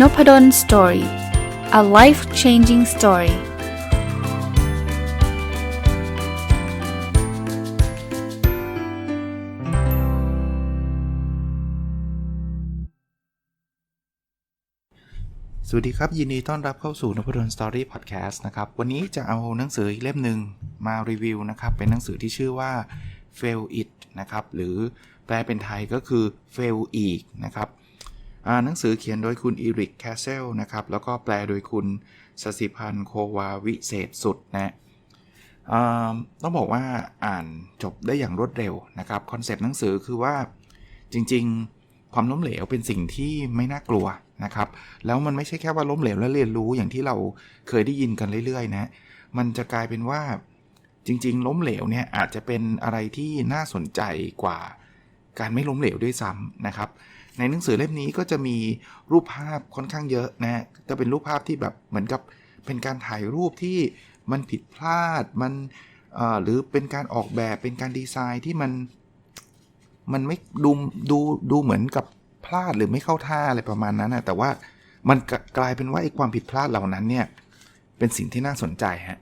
n o p ด d o สตอรี่ a life changing story สวัสดีครับ ยินดีต้อนรับเข้าสู่นพดลสตอรี่พอดแคสต์นะครับ วันนี้จะเอาหนังสืออีกเล่มหนึ่งมารีวิวนะครับ เป็นหนังสือที่ชื่อว่า fail it นะครับ หรือแปลเป็นไทยก็คือ fail อีกนะครับ หนังสือเขียนโดยคุณอีริกแคสเซลนะครับ แล้วก็แปลโดยคุณสสิพันธ์โควาวิเศษสุดนะต้องบอกว่าอ่านจบได้อย่างรวดเร็วนะครับคอนเซปต์หนังสือคือว่าจริงๆ ความล้มเหลวเป็นสิ่งที่ไม่น่ากลัวนะครับ แล้วมันไม่ใช่แค่ว่าล้มเหลวแล้วเรียนรู้อย่างที่เราเคยได้ยินกันเรื่อยๆนะมันจะกลายเป็นว่าจริง ๆ ล้มเหลวเนี่ยอาจจะเป็นอะไรที่น่าสนใจกว่าการไม่ล้มเหลวด้วยซ้ำนะครับ ในหนังสือเล่มนี้ก็จะมีรูปภาพค่อนข้างเยอะนะจะเป็นรูปภาพที่แบบเหมือนกับเป็นการถ่ายรูปที่มันผิดพลาดมันหรือเป็นการออกแบบเป็นการดีไซน์ที่มันมันไม่ดูดูดูเหมือนกับพลาดหรือไม่เข้าท่าอะไรประมาณนั้นนะแต่ว่ามันกลายเป็นว่าไอ้ความผิดพลาดเหล่านั้นเนี่ยเป็นสิ่งที่น่าสนใจฮะ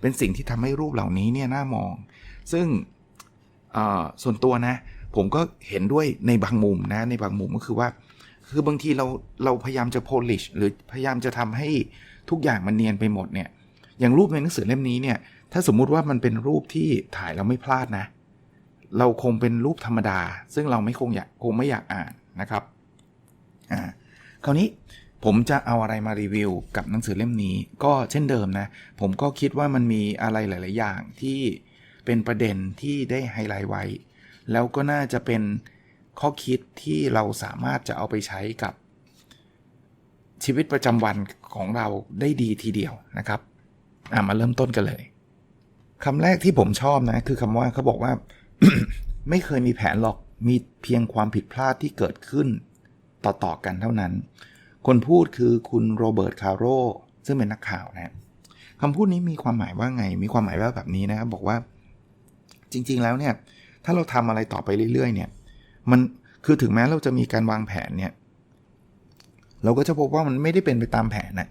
เป็นสิ่งที่ทำให้รูปเหล่านี้เนี่ยน่ามอง ซึ่งส่วนตัวนะ ผมก็เห็นด้วยในบางมุมนะในบางมุมก็คือว่า คือบางทีเราเราพยายามจะ polish หรือพยายามจะทำให้ทุกอย่างมันเนียนไปหมดเนี่ย อย่างรูปในหนังสือเล่มนี้เนี่ย ถ้าสมมุติว่ามันเป็นรูปที่ถ่ายแล้วไม่พลาดนะ เราคงเป็นรูปธรรมดา ซึ่งเราไม่คงอยากคงไม่อยากอ่านนะครับ อ่า คราวนี้ผมจะเอาอะไรมารีวิวกับหนังสือเล่มนี้ ก็เช่นเดิมนะ ผมก็คิดว่ามันมีอะไรหลาย ๆ อย่างที่เป็นประเด็นที่ได้ไฮไลท์ไว้ แล้วก็น่าจะเป็นข้อคิดที่เราสามารถจะเอาไปใช้กับชีวิตประจำวันของเราได้ดีทีเดียวนะครับมาเริ่มต้นกันเลยคำแรกที่ผมชอบนะคือคำว่าเขาบอกว่า ไม่เคยมีแผนหรอกมีเพียงความผิดพลาดที่เกิดขึ้นต่อๆกันเท่านั้น คนพูดคือคุณโรเบิร์ตคาร์โรซึ่งเป็นนักข่าวนะคำพูดนี้มีความหมายว่าไง มีความหมายว่าแบบนี้นะครับบอกว่า จริง ๆ แล้วเนี่ย ถ้าเราทำอะไรต่อไปเรื่อยๆ เนี่ย มันคือถึงแม้เราจะมีการวางแผนเนี่ย เราก็จะพบว่ามันไม่ได้เป็นไปตามแผนนะ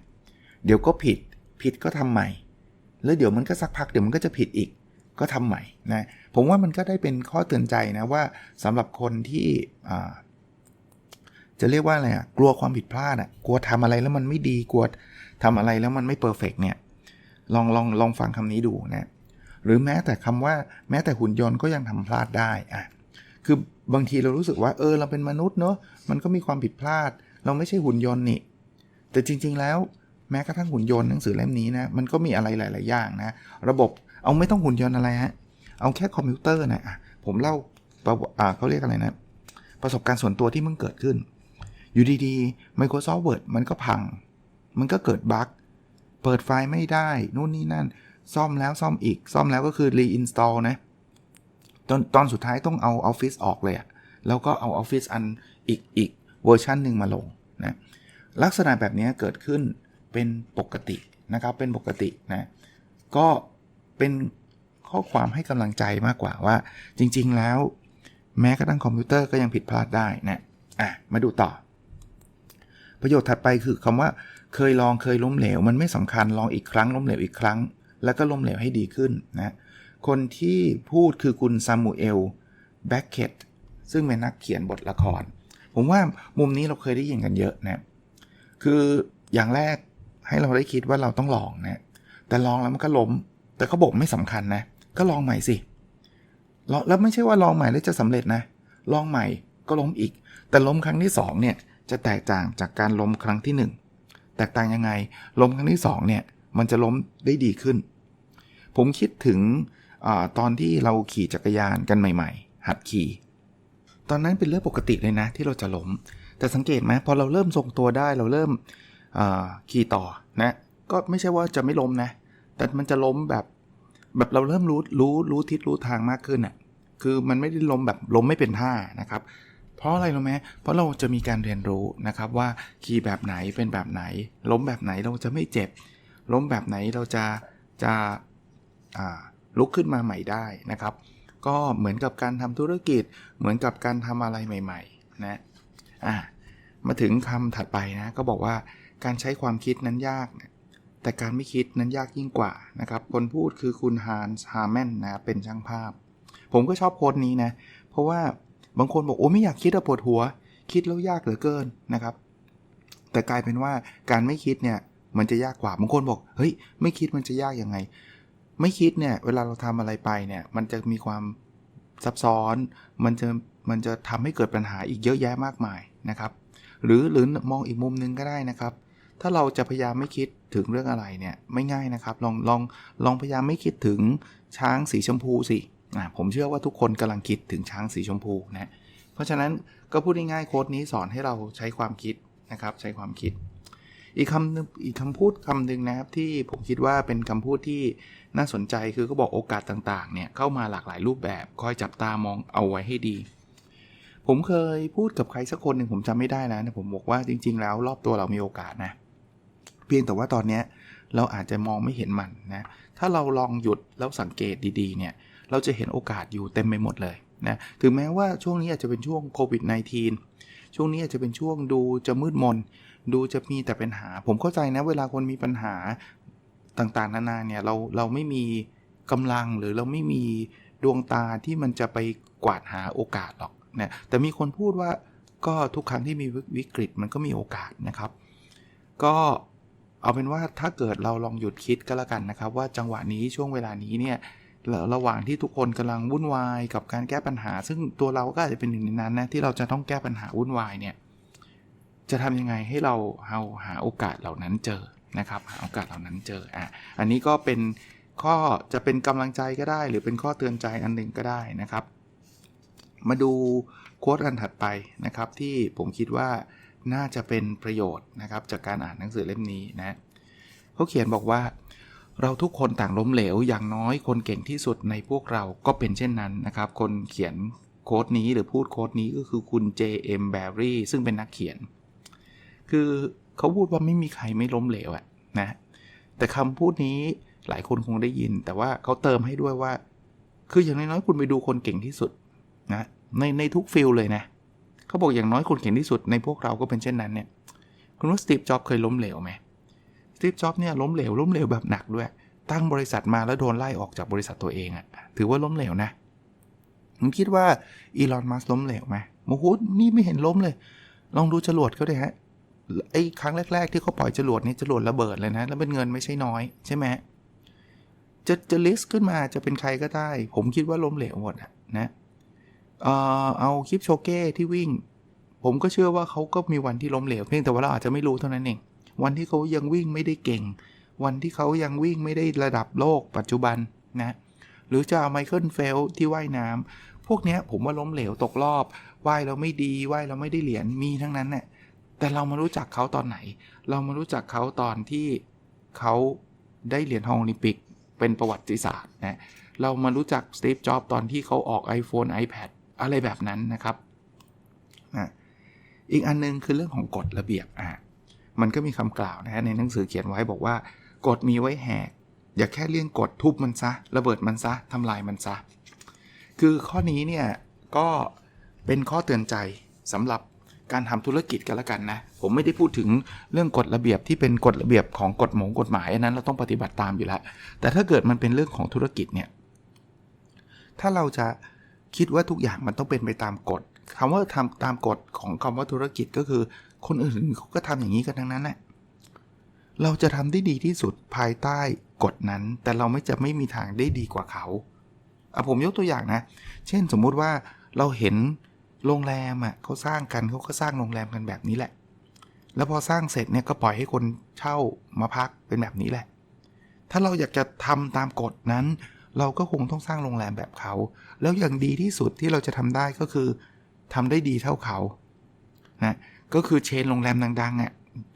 เดี๋ยวก็ผิด ผิดก็ทำใหม่ แล้วเดี๋ยวมันก็สักพักเดี๋ยวมันก็จะผิดอีก ก็ทำใหม่นะ ผมว่ามันก็ได้เป็นข้อเตือนใจนะว่าสำหรับคนที่จะเรียกว่าอะไรอะกลัวความผิดพลาดอะกลัวทำอะไรแล้วมันไม่ดี กลัวทำอะไรแล้วมันไม่เพอร์เฟกเนี่ย ลองลองลองฟังคำนี้ดูนะ หรือแม้แต่คำว่าแม้แต่หุ่นยนต์ก็ยังทำพลาดได้อะคือบางทีเรารู้สึกว่าเออเราเป็นมนุษย์เนอะมันก็มีความผิดพลาด เราไม่ใช่หุ่นยนต์นี่ แต่จริง ๆ แล้วแม้กระทั่งหุ่นยนต์หนังสือเล่มนี้นะมันก็มีอะไรหลาย ๆ อย่างนะ ระบบเอาไม่ต้องหุ่นยนต์อะไรฮะเอาแค่คอมพิวเตอร์นะะผมเล่าอ่าเขาเรียกอะไรนะ ประสบการณ์ส่วนตัวที่มันเกิดขึ้น อยู่ดีๆ Microsoft Word มันก็พัง มันก็เกิดบั๊กเปิดไฟล์ไม่ได้ นู่นนี่นั่น ซ่อมแล้วซ่อมอีก ซ่อมแล้วก็คือ reinstall นะตอนตอนสุดท้ายต้องเอา Office ออกเลยอะแล้วก็เอา Office อันอีกอีกเวอร์ชันหนึ่งมาลงนะลักษณะแบบนี้เกิดขึ้นเป็นปกตินะครับเป็นปกตินะก็เป็นข้อความให้กำลังใจมากกว่าว่า จริงๆแล้วแม้กระทั่งคอมพิวเตอร์ก็ยังผิดพลาดได้นะอะมาดูต่อ ประโยชน์ถัดไปคือคำว่า เคยลองเคยล้มเหลว มันไม่สำคัญลองอีกครั้งล้มเหลวอีกครั้ง แล้วก็ล้มเหลวให้ดีขึ้นนะคนที่พูดคือคุณซามูเอลแบ็กเกตซึ่งเป็นนักเขียนบทละคร ผมว่ามุมนี้เราเคยได้ยินกันเยอะนะคืออย่างแรกให้เราได้คิดว่าเราต้องลองนะแต่ลองแล้วมันก็ล้ม แต่เขาบอกไม่สำคัญนะ ก็ลองใหม่สิแล้วไม่ใช่ว่าลองใหม่แล้วจะสำเร็จนะ ลองใหม่ก็ล้มอีก แต่ล้มครั้งที่2เนี่ยจะแตกต่างจากการล้มครั้งที่ 1 แตกต่างยังไง ล้มครั้งที่2เนี่ยมันจะล้มได้ดีขึ้น ผมคิดถึงอตอนที่เราขี่จักรยานกันใหม่ ๆ หัดขี่ ตอนนั้นเป็นเรื่องปกติเลยนะ ที่เราจะล้ม แต่สังเกตไหมพอเราเริ่มทรงตัวได้เราเริ่มขี่ต่อนะ ก็ไม่ใช่ว่าจะไม่ล้มนะ แต่มันจะล้มแบบแบบเราเริ่มรู้รู้รู้ทิศรู้ทางมากขึ้นอะ่ะ คือมันไม่ได้ล้มแบบล้มไม่เป็นท่านะครับ เพราะอะไรรู้ไหมเพราะเราจะมีการเรียนรู้นะครับว่าขี่แบบไหนเป็นแบบไหน ล้มแบบไหนเราจะไม่เจ็บ ล้มแบบไหนเราจะจะ ลุกขึ้นมาใหม่ได้นะครับ ก็เหมือนกับการทำธุรกิจ เหมือนกับการทำอะไรใหม่ๆนะอ่ามาถึงคำถัดไปนะก็บอกว่าการใช้ความคิดนั้นยากนะแต่การไม่คิดนั้นยากยิ่งกว่านะครับ คนพูดคือคุณฮานฮาร์แมนนะ เป็นช่างภาพ ผมก็ชอบโค้ดนี้นะ เพราะว่าบางคนบอก โอ้ไม่อยากคิดอะปวดหัว คิดแล้วยากเหลือเกินนะครับ แต่กลายเป็นว่าการไม่คิดเนี่ย มันจะยากกว่า บางคนบอก เฮ้ย ไม่คิดมันจะยากยังไง ไม่คิดเนี่ยเวลาเราทำอะไรไปเนี่ยมันจะมีความซับซ้อน มันจะมันจะทำให้เกิดปัญหาอีกเยอะแยะมากมายนะครับ หรือหรือมองอีกมุมนึงก็ได้นะครับ ถ้าเราจะพยายามไม่คิดถึงเรื่องอะไรเนี่ยไม่ง่ายนะครับลองลองลองพยายามไม่คิดถึงช้างสีชมพูสิผมเชื่อว่าทุกคนกำลังคิดถึงช้างสีชมพูนะเพราะฉะนั้นก็พูดง่ายๆโค้ดนี้สอนให้เราใช้ความคิดนะครับใช้ความคิด อีกคำอีกคำพูดคำหนึ่งนะครับที่ผมคิดว่าเป็นคำพูดที่ น่าสนใจคือก็บอกโอกาสต่างๆ เนี่ย เข้ามาหลากหลายรูปแบบคอยจับตามองเอาไว้ให้ดี ผมเคยพูดกับใครสักคนหนึ่งผมจำไม่ได้แล้วนะผมบอกว่าจริง ๆ แล้วรอบตัวเรามีโอกาสนะ เพียงแต่ว่าตอนนี้เราอาจจะมองไม่เห็นมันนะ ถ้าเราลองหยุดแล้วสังเกตดีๆ เนี่ย เราจะเห็นโอกาสอยู่เต็มไปหมดเลยนะ ถึงแม้ว่าช่วงนี้อาจจะเป็นช่วงโควิด -19 ช่วงนี้อาจจะเป็นช่วงดูจะมืดมน ดูจะมีแต่ปัญหา ผมเข้าใจนะเวลาคนมีปัญหา ต่างๆ นานาเนี่ยเราเราไม่มีกำลังหรือเราไม่มีดวงตาที่มันจะไปกวาดหาโอกาสหรอกนะแต่มีคนพูดว่าก็ทุกครั้งที่มีวิกฤตมันก็มีโอกาสนะครับ ก็เอาเป็นว่าถ้าเกิดเราลองหยุดคิดก็แล้วกันนะครับ ว่าจังหวะนี้ช่วงเวลานี้เนี่ยระหว่างที่ทุกคนกำลังวุ่นวายกับการแก้ปัญหา ซึ่งตัวเราก็อาจจะเป็นหนึ่งในนั้นนะที่เราจะต้องแก้ปัญหาวุ่นวายเนี่ยจะทำยังไงให้เราเอาหาโอกาสเหล่านั้นเจอ นะครับหาโอกาสเหล่านั้นเจออะอันนี้ก็เป็นข้อจะเป็นกำลังใจก็ได้ หรือเป็นข้อเตือนใจอันหนึ่งก็ได้นะครับ มาดูโค้ดอันถัดไปนะครับ ที่ผมคิดว่าน่าจะเป็นประโยชน์นะครับ จากการอ่านหนังสือเล่มนี้นะเขาเขียนบอกว่าเราทุกคนต่างล้มเหลว อย่างน้อยคนเก่งที่สุดในพวกเราก็เป็นเช่นนั้นนะครับ คนเขียนโค้ดนี้หรือพูดโค้ดนี้ก็คือคุณ J.M. Barry ซึ่งเป็นนักเขียน คือ เขาพูดว่าไม่มีใครไม่ล้มเหลวอะนะแต่คำพูดนี้หลายคนคงได้ยิน แต่ว่าเขาเติมให้ด้วยว่า คืออย่างน้อยๆคุณไปดูคนเก่งที่สุดนะในในทุกฟิลเลยนะเขาบอกอย่างน้อยคนเก่งที่สุดในพวกเราก็เป็นเช่นนั้นเนี่ยคุณว่าสตีฟจ็อบเคยล้มเหลวไหมสตีฟจ็อบเนี่ยล้มเหลวล้มเหลวแบบหนักด้วย ตั้งบริษัทมาแล้วโดนไล่ออกจากบริษัทตัวเองอะถือว่าล้มเหลวนะผมคิดว่าอีลอนมัสล้มเหลวไหมโอ้โหนี่ไม่เห็นล้มเลย ลองดูจรวดเขาเลยฮะ ไอ้ครั้งแรก ๆ ที่เขาปล่อยจรวดนี่จรวดระเบิดเลยนะ แล้วเป็นเงินไม่ใช่น้อยใช่ไหมจะจะลิสต์ขึ้นมาจะเป็นใครก็ได้ ผมคิดว่าล้มเหลวหมดนะเออเอาคลิปโชเก้ที่วิ่ง ผมก็เชื่อว่าเขาก็มีวันที่ล้มเหลวเพียงแต่ว่าเราอาจจะไม่รู้เท่านั้นเองวันที่เขายังวิ่งไม่ได้เก่ง วันที่เขายังวิ่งไม่ได้ระดับโลกปัจจุบันนะหรือจะเอาไมเคิลเฟลที่ว่ายน้ำพวกนี้ผมว่าล้มเหลวตกรอบว่ายเราไม่ดีว่ายเราไม่ได้เหรียญมีทั้งนั้นเนะ่ย แต่เรามารู้จักเขาตอนไหน เรามารู้จักเขาตอนที่เขาได้เหรียญทองโอลิมปิกเป็นประวัติศาสตร์นะเรามารู้จักสตีฟจ็อบตอนที่เขาออก iPhone iPad อะไรแบบนั้นนะครับนะอีกอันนึงคือเรื่องของกฎระเบียบอะมันก็มีคำกล่าวนะฮะในหนังสือเขียนไว้บอกว่ากฎมีไว้แหก อย่าแค่เลี่ยงกฎทุบมันซะ ระเบิดมันซะทำลายมันซะ คือข้อนี้เนี่ยก็เป็นข้อเตือนใจสำหรับ การทำธุรกิจกันละกันนะ ผมไม่ได้พูดถึงเรื่องกฎระเบียบที่เป็นกฎระเบียบของกฎหมงกฎหมายนั้นเราต้องปฏิบัติตามอยู่แล้ว แต่ถ้าเกิดมันเป็นเรื่องของธุรกิจเนี่ย ถ้าเราจะคิดว่าทุกอย่างมันต้องเป็นไปตามกฎคำว่าทำตามกฎของคำว่าธุรกิจก็คือ คนอื่นเขาก็ทำอย่างนี้กันทั้งนั้นแหละ เราจะทำได้ดีที่สุดภายใต้กฎนั้น แต่เราไม่จะไม่มีทางได้ดีกว่าเขาเอาผมยกตัวอย่างนะ เช่นสมมุติว่าเราเห็น โรงแรมอะเขาสร้างกันเขาก็สร้างโรงแรมกันแบบนี้แหละ แล้วพอสร้างเสร็จเนี่ยก็ปล่อยให้คนเช่ามาพักเป็นแบบนี้แหละ ถ้าเราอยากจะทำตามกฎนั้น เราก็คงต้องสร้างโรงแรมแบบเขา แล้วอย่างดีที่สุดที่เราจะทำได้ก็คือทำได้ดีเท่าเขานะก็คือเชนโรงแรมดังๆอะ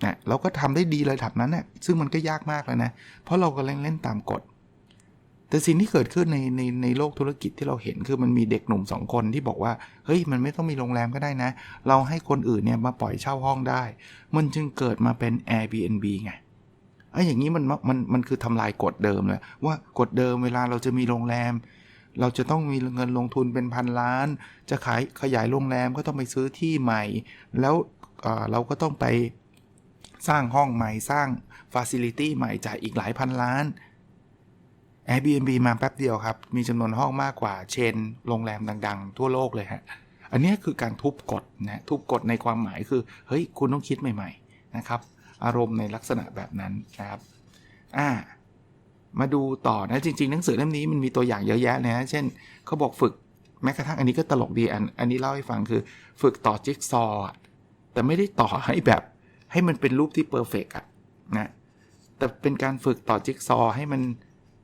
นะเราก็ทำได้ดีระดับนั้นน่ะซึ่งมันก็ยากมากแล้วนะ เพราะเราก็เล่นเล่นตามกฎ แต่สิ่งที่เกิดขึ้นในในในโลกธุรกิจที่เราเห็นคือมันมีเด็กหนุ่มสองคนที่บอกว่า เฮ้ยมันไม่ต้องมีโรงแรมก็ได้นะ เราให้คนอื่นเนี่ยมาปล่อยเช่าห้องได้ มันจึงเกิดมาเป็น Airbnb ไงไอ้อย่างนี้มันมันมันคือทำลายกฎเดิมเลยว่ากฎเดิมเวลาเราจะมีโรงแรม เราจะต้องมีเงินลงทุนเป็นพันล้าน จะขายขยายโรงแรมก็ต้องไปซื้อที่ใหม่ แล้วเราก็ต้องไปสร้างห้องใหม่สร้างฟ a ซิลิตี้ใหม่จ่ายอีกหลายพันล้าน Airbnb มาแป๊บเดียวครับ มีจำนวนห้องมากกว่าเชนโรงแรมดัง ๆ ทั่วโลกเลยฮะ อันนี้คือการทุบกฎนะทุบกฎในความหมายคือ เฮ้ย คุณต้องคิดใหม่ ๆ นะครับ อารมณ์ในลักษณะแบบนั้นนะครับ อ่า มาดูต่อนะจริง ๆ หนังสือเล่มนี้มันมีตัวอย่างเยอะแยะนะเช่นเขาบอกฝึกแม้กระทั่งอันนี้ก็ตลกดีอันอันนี้เล่าให้ฟังคือ ฝึกต่อจิ๊กซอว์แต่ไม่ได้ต่อให้แบบให้มันเป็นรูปที่เพอร์เฟกอะนะแต่เป็นการฝึกต่อจิ๊กซอว์ให้มัน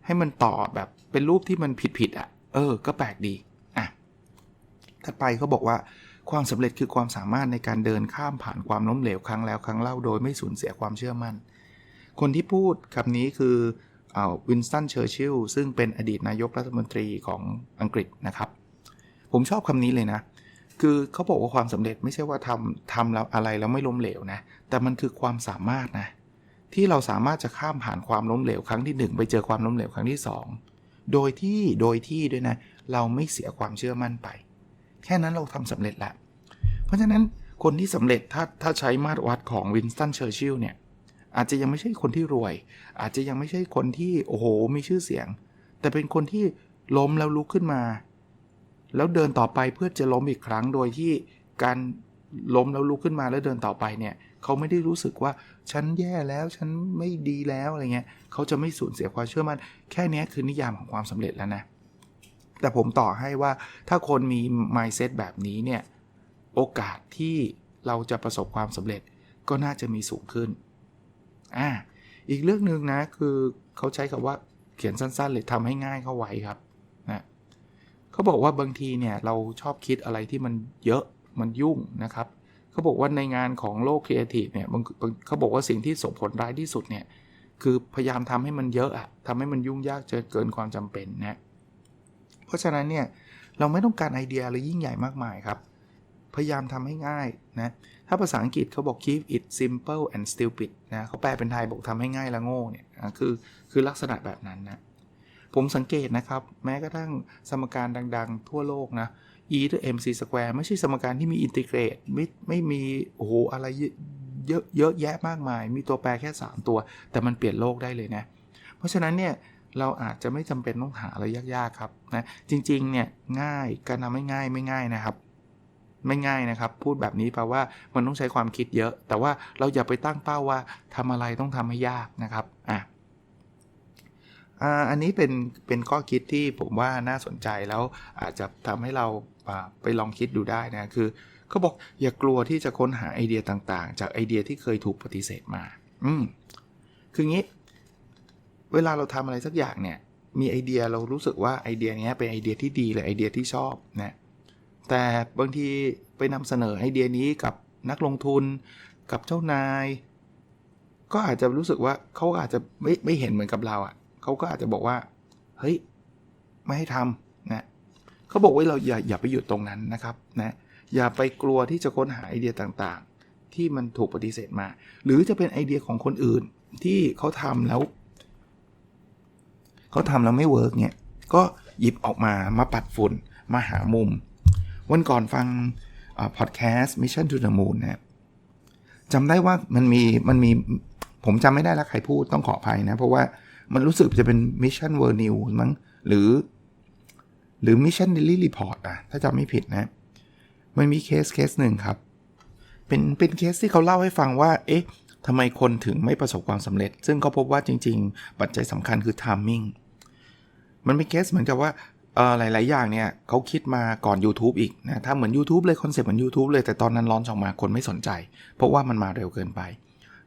ให้มันต่อแบบเป็นรูปที่มันผิดๆอะ่ะ เออ ก็แปลกดี อะ ถัดไปเขาบอกว่าความสำเร็จคือความสามารถในการเดินข้ามผ่านความล้มเหลวครั้งแล้วครั้งเล่าโดยไม่สูญเสียความเชื่อมั่น คนที่พูดคำนี้คือเอาวินสตันเชอร์ชิลล์ซึ่งเป็นอดีตนายกรัฐมนตรีของอังกฤษนะครับ ผมชอบคำนี้เลยนะ คือเขาบอกว่าความสำเร็จไม่ใช่ว่าทำทำแล้วอะไรแล้วไม่ล้มเหลวนะ แต่มันคือความสามารถนะ ที่เราสามารถจะข้ามผ่านความล้มเหลวครั้งที่ 1 ไปเจอความล้มเหลวครั้งที่ 2 โดยที่โดยที่ด้วยนะเราไม่เสียความเชื่อมั่นไป แค่นั้นเราทำสำเร็จล้วเพราะฉะนั้นคนที่สำเร็จถ้าถ้าใช้มาตรวัดของวินสตันเชอร์ชิลเนี่ยอาจจะยังไม่ใช่คนที่รวย อาจจะยังไม่ใช่คนที่โอ้โหมีชื่อเสียง แต่เป็นคนที่ล้มแล้วลุกขึ้นมา แล้วเดินต่อไปเพื่อจะล้มอีกครั้งโดยที่การล้มแล้วลุกขึ้นมาแล้วเดินต่อไปเนี่ย เขาไม่ได้รู้สึกว่าฉันแย่แล้วฉันไม่ดีแล้วอะไรเงี้ยเขาจะไม่สูญเสียความเชื่อมั่นแค่นี้คือนิยามของความสำเร็จแล้วนะ แต่ผมต่อให้ว่าถ้าคนมี mindset แบบนี้เนี่ยโอกาสที่เราจะประสบความสำเร็จก็น่าจะมีสูงขึ้นอ่าอีกเรื่องหนึ่งนะคือเขาใช้คำว่าเขียนสั้นๆเลยทำให้ง่ายเข้าไว้ครับนะเขาบอกว่าบางทีเนี่ยเราชอบคิดอะไรที่มันเยอะมันยุ่งนะครับ เขาบอกว่าในงานของโลกครีเอทีฟเนี่ยเขาบอกว่าสิ่งที่ส่งผลร้ายที่สุดเนี่ยคือพยายามทำให้มันเยอะอะทำให้มันยุ่งยากจนเกินความจำเป็นนะเพราะฉะนั้นเนี่ยเราไม่ต้องการไอเดียอะไรยิ่งใหญ่มากมายครับ พยายามทำให้ง่ายนะถ้าภาษาอังกฤษเขาบอก keep it simple and stupid นะเขาแปลเป็นไทยบอกทำให้ง่ายและโง่เนี่ยคือคือลักษณะแบบนั้นนะผมสังเกตนะครับ แม้กระทั่งสมการดัง ๆ ทั่วโลกนะ e หรือ mc square ไม่ใช่สมการที่มีอินทิเกรตไม่ไม่มีโอ้โหอะไรเยอะเยอะแยะมากมาย มีตัวแปรแค่ 3 ตัว แต่มันเปลี่ยนโลกได้เลยนะ เพราะฉะนั้นเนี่ยเราอาจจะไม่จำเป็นต้องหาอะไรยากๆครับนะจริงๆเนี่ยง่ายการทำให้ง่ายไม่ง่ายนะครับ ไม่ง่ายนะครับ พูดแบบนี้แปลว่ามันต้องใช้ความคิดเยอะ แต่ว่าเราอย่าไปตั้งเป้าว่าทำอะไรต้องทำให้ยากนะครับอะอันนี้เป็นเป็นข้อคิดที่ผมว่าน่าสนใจแล้วอาจจะทำให้เรา ไปลองคิดดูได้นะคือเขาบอกอย่ากลัวที่จะค้นหาไอเดียต่างๆ จากไอเดียที่เคยถูกปฏิเสธมา อืมคืองี้ เวลาเราทำอะไรสักอย่างเนี่ย มีไอเดียเรารู้สึกว่าไอเดียนี้เป็นไอเดียที่ดีเลยไอเดียที่ชอบนะแต่บางทีไปนำเสนอไอเดียนี้กับนักลงทุนกับเจ้านาย ก็อาจจะรู้สึกว่าเขาอาจจะไม่ไม่เห็นเหมือนกับเราอะ่ะเขาก็อาจจะบอกว่า เฮ้ย ไม่ให้ทำนะ เขาบอกว่าเราอย่าอย่าไปหยุดตรงนั้นนะครับนะอย่าไปกลัวที่จะค้นหาไอเดียต่างๆ ที่มันถูกปฏิเสธมา หรือจะเป็นไอเดียของคนอื่นที่เขาทำแล้วเขาทำแล้วไม่เวิร์กเนี่ยก็หยิบออกมามาปัดฝุ่นมาหามุม วันก่อนฟังพอดแคสต์ Mission to the Moon นะจำได้ว่ามันมีมันมีผมจำไม่ได้แล้วใครพูดต้องขออภัยนะ เพราะว่ามันรู้สึกจะเป็น Mission World News มั้งหรือ หรือ Mission Daily Report อะถ้าจำไม่ผิดนะ มันมีเคสเคสหนึ่งครับ เป็นเป็นเคสที่เขาเล่าให้ฟังว่า เอ๊ะทำไมคนถึงไม่ประสบความสำเร็จ ซึ่งเขาพบว่าจริง ๆ ปัจจัยสำคัญคือ timing มันเป็นเคสเหมือนกับว่าหลาย ๆ อย่างเนี่ยเขาคิดมาก่อน YouTube อีกนะถ้าเหมือน YouTube เลยคอนเซ็ปต์เหมือน YouTube เลยแต่ตอนนั้นร้อนออกมาคนไม่สนใจ เพราะว่ามันมาเร็วเกินไป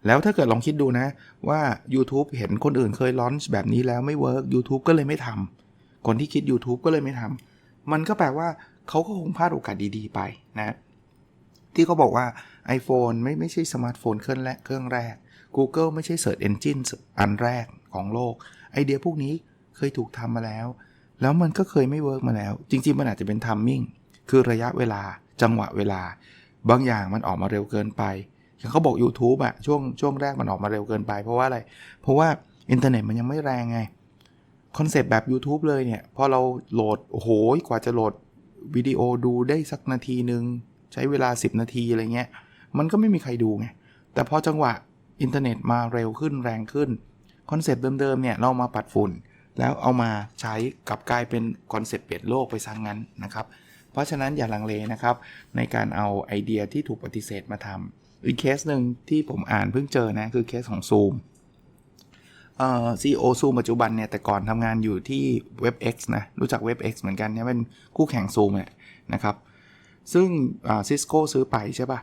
แล้วถ้าเกิดลองคิดดูนะว่า YouTube เห็นคนอื่นเคยลอนแบบนี้แล้วไม่เวิร์ก YouTube ก็เลยไม่ทำ คนที่คิด YouTube ก็เลยไม่ทำมันก็แปลว่าเขาก็คงพลาดโอกาสดีๆ ไปนะ ที่เขาบอกว่า iPhone ไม่ไม่ใช่สมาร์ทโฟนเครื่องแรกเครื่องแรก Google ไม่ใช่ Search Engine อันแรกของโลก ไอเดียพวกนี้เคยถูกทำมาแล้ว แล้วมันก็เคยไม่เวิร์กมาแล้ว จริง ๆ มันอาจจะเป็นทัมมิ่งคือระยะเวลาจังหวะเวลา บางอย่างมันออกมาเร็วเกินไปอย่างเขาบอก YouTube อะช่วงช่วงแรกมันออกมาเร็วเกินไป เพราะว่าอะไร เพราะว่าอินเทอร์เน็ตมันยังไม่แรงไง คอนเซปต์แบบ YouTube เลยเนี่ย พอเราโหลด โอ้โห กว่าจะโหลดวิดีโอดูได้สักนาทีหนึ่งใช้เวลา 10 นาทีอะไรเงี้ย มันก็ไม่มีใครดูไง แต่พอจังหวะอินเทอร์เน็ตมาเร็วขึ้นแรงขึ้น คอนเซปต์เดิมๆเนี่ยเรามาปัดฝุ่น แล้วเอามาใช้กลับกลายเป็นคอนเซปต์เปลี่ยนโลกไปซะงงั้นนะครับ เพราะฉะนั้นอย่าลังเลนะครับ ในการเอาไอเดียที่ถูกปฏิเสธมาทำอีกเคสหนึ่งที่ผมอ่านเพิ่งเจอนะคือเคสของ Zoom เอ่อ CEO Zoom ปัจจุบันเนี่ยแต่ก่อนทำงานอยู่ที่ WebX นะ รู้จัก WebX เหมือนกันเนี่ยเป็นคู่แข่ง Zoom เนี่ยนะครับ ซึ่งซิสโก้ซื้อไปใช่ปะ่ะ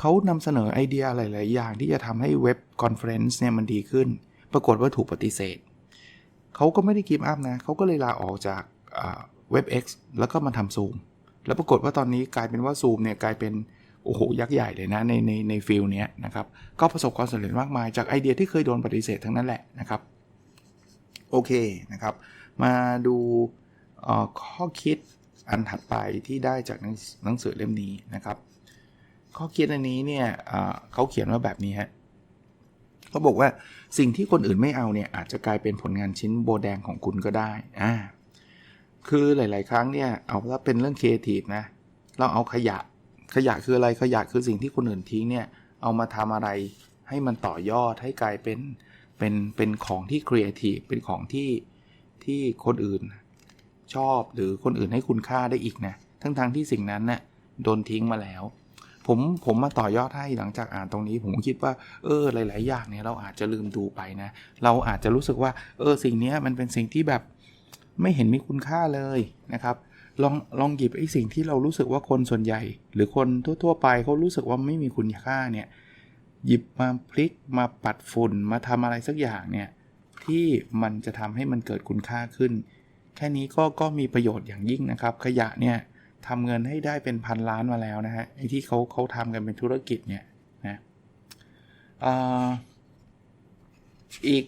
เขานำเสนอไอเดียหลาย ๆ อย่างที่จะทำให้เว็บคอนเฟรนซ์เนี่ยมันดีขึ้น ปรากฏว่าถูกปฏิเสธ เขาก็ไม่ได้กีบอัพนะเขาก็เลยลาออกจากเว็บ X แล้วก็มาทำซูมแล้วปรากฏว่าตอนนี้กลายเป็นว่าซูมเนี่ยกลายเป็น โอ้โหยักษ์ใหญ่เลยนะในในในฟิลเนี้ยนะครับก็ประสบความสำเร็จมากมายจากไอเดียที่เคยโดนปฏิเสธทั้งนั้นแหละนะครับโอเคนะครับ มาดูข้อคิดอันถัดไปที่ได้จากหนังสือเล่มนี้นะครับ ข้อคิดอันนี้เนี่ยเขาเขียนว่าแบบนี้ฮะเขาบอกว่าสิ่งที่คนอื่นไม่เอาเนี่ยอาจจะกลายเป็นผลงานชิ้นโบแดงของคุณก็ได้อ่าคือหลาย ๆ ครั้งเนี่ยเอาถ้าเป็นเรื่องครีเอทีฟนะเราเอาขยะ ขยะคืออะไรขยะคือสิ่งที่คนอื่นทิ้งเนี่ยเอามาทำอะไรให้มันต่อยอดให้กลายเป็นเป็นเป็นของที่ครีเอทีฟเป็นของที่ที่คนอื่นชอบหรือคนอื่นให้คุณค่าได้อีกนะทั้งๆทที่สิ่งนั้นนะ่ะโดนทิ้งมาแล้ว ผมผมมาต่อยอดให้หลังจากอ่านตรงนี้ ผมคิดว่าเออหลาย ๆ อย่างเนี่ยเราอาจจะลืมดูไปนะ เราอาจจะรู้สึกว่าเออสิ่งนี้มันเป็นสิ่งที่แบบไม่เห็นมีคุณค่าเลยนะครับ ลองลองหยิบไอ้สิ่งที่เรารู้สึกว่าคนส่วนใหญ่ หรือคนทั่ว ๆ ไปเขารู้สึกว่าไม่มีคุณค่าเนี่ยหยิบมาพลิกมาปัดฝุ่นมาทำอะไรสักอย่างเนี่ยที่มันจะทำให้มันเกิดคุณค่าขึ้น แค่นี้ก็ก็มีประโยชน์อย่างยิ่งนะครับ ขยะเนี่ยทำเงินให้ได้เป็นพันล้านมาแล้วนะฮะไอ้ที่เขาเขาทำกันเป็นธุรกิจเนี่ยนะอีก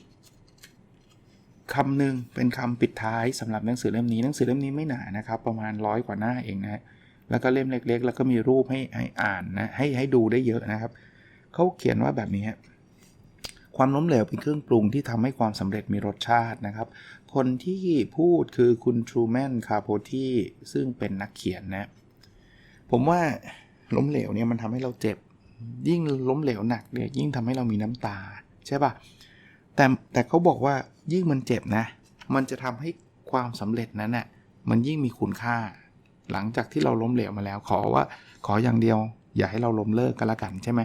คำหนึ่งเป็นคำปิดท้ายสำหรับหนังสือเล่มนี้หนังสือเล่มนี้ไม่หนานะครับ ประมาณร้อยกว่าหน้าเองนะแล้วก็เล่มเล็ก ๆ แล้วก็มีรูปให้ให้อ่านนะให้ให้ดูได้เยอะนะครับเขาเขียนว่าแบบนี้ความล้มเหลวเป็นเครื่องปรุงที่ทำให้ความสำเร็จมีรสชาตินะครับ คนที่พูดคือคุณทรูแมนคาโพทีซึ่งเป็นนักเขียนนะผมว่าล้มเหลวเนี่ยมันทำให้เราเจ็บ ยิ่งล้มเหลวหนักเนี่ยยิ่งทำให้เรามีน้ำตา ใช่ปะ่ะ แต่แต่เขาบอกว่ายิ่งมันเจ็บนะ มันจะทำให้ความสำเร็จนั้นน่ะมันยิ่งมีคุณค่า หลังจากที่เราล้มเหลวมาแล้ว ขอว่าขออย่างเดียว อย่าให้เราล้มเลิกกันละกันใช่ไหม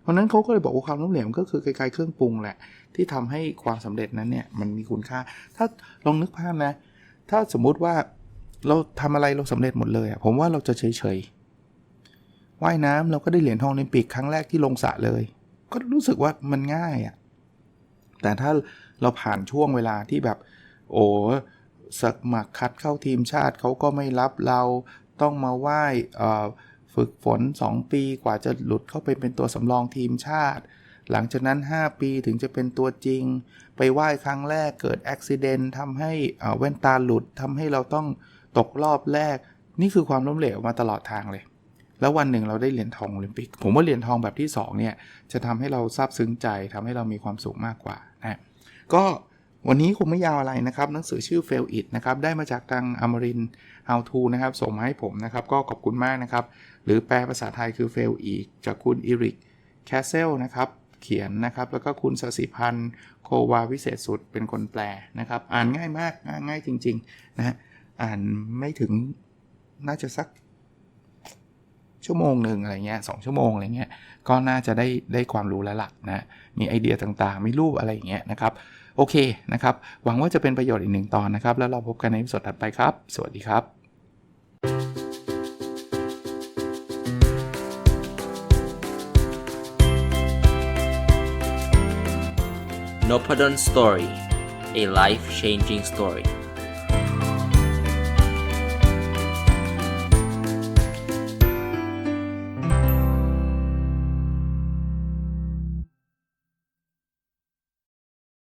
เพราะนั้นเขาก็เลยบอกว่าความล้มเหลวก็คือคล้ายๆเครื่องปรุงแหละ ที่ทำให้ความสำเร็จนั้นเนี่ยมันมีคุณค่า ถ้าลองนึกภาพนะ ถ้าสมมุติว่าเราทำอะไรเราสำเร็จหมดเลยผมว่าเราจะเฉยๆว่ายน้ำเราก็ได้เหรียญทองโอลิมปิกครั้งแรกที่ลงสระเลย ก็รู้สึกว่ามันง่ายอะ่ะ แต่ถ้าเราผ่านช่วงเวลาที่แบบ โอ้สมัครคัดเข้าทีมชาติเขาก็ไม่รับเราต้องมาไหว้ฝึกฝน 2 ปีกว่าจะหลุดเข้าไปเป็นตัวสำรองทีมชาติ หลังจากนั้น 5 ปีถึงจะเป็นตัวจริง ไปไหว้ครั้งแรกเกิดอุบิเหตุทำให้แว่นตาหลุดทำให้เราต้องตกรอบแรก นี่คือความล้มเหลวมาตลอดทางเลย แล้ววันหนึ่งเราได้เหรียญทองโอลิมปิก ผมว่าเหรียญทองแบบที่2เนี่ยจะทำให้เราซาบซึ้งใจทำให้เรามีความสุขมากกว่านะก็วันนี้คงไม่ยาวอะไรนะครับ หนังสือชื่อ Fail It นะครับ ได้มาจากทางอมริน How to นะครับ ส่งมาให้ผมนะครับ ก็ขอบคุณมากนะครับ หรือแปลภาษาไทยคือ Fail อีกจากคุณอิริกแคสเซลนะครับ เขียนนะครับ แล้วก็คุณสศิพันธ์โควาวิเศษสุดเป็นคนแปลนะครับ อ่านง่ายมาก ง่ายจริง ๆ นะฮะ อ่านไม่ถึงน่าจะสัก ชั่วโมงหนึ่งอะไรเงี้ยสชั่วโมงอะไรเงี้ยก็น่าจะได้ได้ความรู้แล้วล่ะนะมีไอเดียต่างๆ มีรูปอะไรอย่างเงี้ยนะครับโอเคนะครับ หวังว่าจะเป็นประโยชน์อีกหนึ่งตอนนะครับ แล้วเราพบกันในสดถัดไปครับ สวัสดีครับ n o p a d o n Story a life changing story